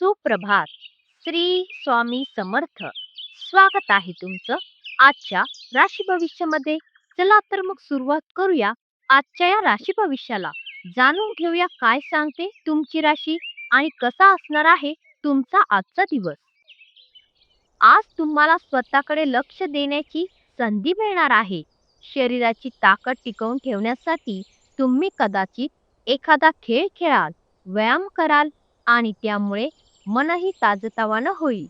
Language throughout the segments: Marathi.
सुप्रभात. श्री स्वामी समर्थ. स्वागत आहे तुमचं आजच्या राशी भविष्यामध्ये. चला तर मग सुरुवात करूया आजच्या या राशी भविष्याला. जाणून घेऊया काय सांगते तुमची राशी आणि कसा असणार आहे तुमचा आजचा दिवस. आज तुम्हाला स्वतःकडे लक्ष देण्याची संधी मिळणार आहे. शरीराची ताकद टिकवून ठेवण्यासाठी तुम्ही कदाचित एखादा खेळ खेळाल व्यायाम कराल आणि त्यामुळे मनही ताजतवानं होईल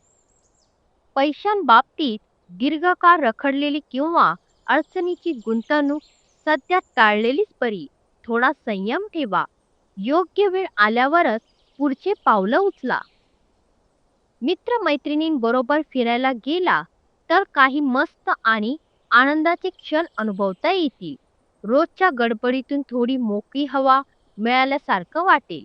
पैशांबाबतीत दीर्घकाळ रखडलेली किंवा अडचणीची गुंतवणूक सध्या टाळलेलीच बरी थोडा संयम ठेवा. योग्य वेळ आल्यावरच पुढचे पावलं उचला. मित्रमैत्रिणींबरोबर फिरायला गेला तर काही मस्त आणि आनंदाचे क्षण अनुभवता येतील. रोजच्या गडबडीतून थोडी मोकळी हवा मिळाल्यासारखं वाटेल.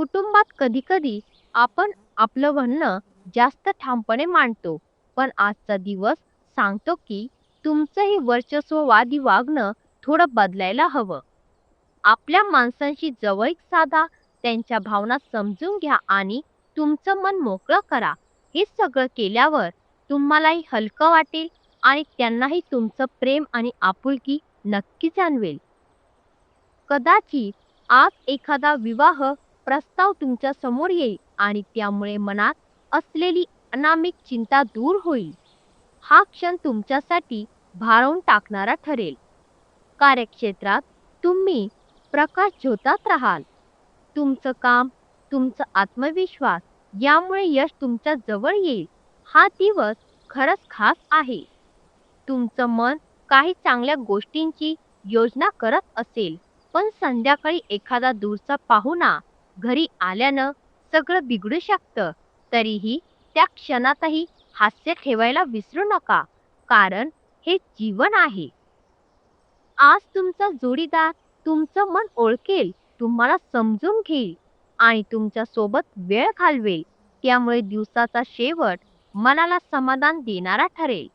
कुटुंबात कधीकधी आपण आपलं म्हणणं जास्त ठामपणे मांडतो. पण आजचा दिवस सांगतो की तुमचंही वर्चस्ववादी वागणं थोडं बदलायला हवं. आपल्या माणसांशी जवळीक साधा त्यांच्या भावना समजून घ्या आणि तुमचं मन मोकळं करा. हे सगळं केल्यावर तुम्हालाही हलकं वाटेल आणि त्यांनाही तुमचं प्रेम आणि आपुलकी नक्की जाणवेल. कदाचित आज एखादा विवाह प्रस्ताव तुमच्यासमोर येईल आणि त्यामुळे मनात असलेली अनामिक चिंता दूर होईल. हा क्षण तुमच्यासाठी भारावून टाकणारा ठरेल. कार्यक्षेत्रात तुम्ही प्रकाश झोतात राहाल. तुमचं काम तुमचा आत्मविश्वास यामुळे यश तुमच्या जवळ येईल. हा दिवस खरंच खास आहे. तुमचं मन काही चांगल्या गोष्टींची योजना करत असेल पण संध्याकाळी एखादा दूरचा पाहुणा घरी आल्यानं सगळं बिघडू शकतं. तरीही त्या क्षणातही हास्य ठेवायला विसरू नका कारण हे जीवन आहे. आज तुमचा जोडीदार तुमचं मन ओळखेल तुम्हाला समजून घेईल आणि तुमच्यासोबत वेळ घालवेल. त्यामुळे दिवसाचा शेवट मनाला समाधान देणारा ठरेल.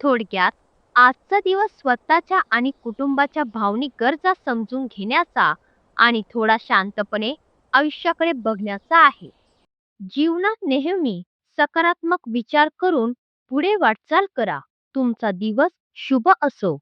थोडक्यात आजचा दिवस स्वतःच्या आणि कुटुंबाच्या भावनिक गरजा समजून घेण्याचा आणि थोडा शांतपणे आयुष्याकडे बघण्याचा आहे. जीवनात नेहमी सकारात्मक विचार करून पुढे वाटचाल करा. तुमचा दिवस शुभ असो.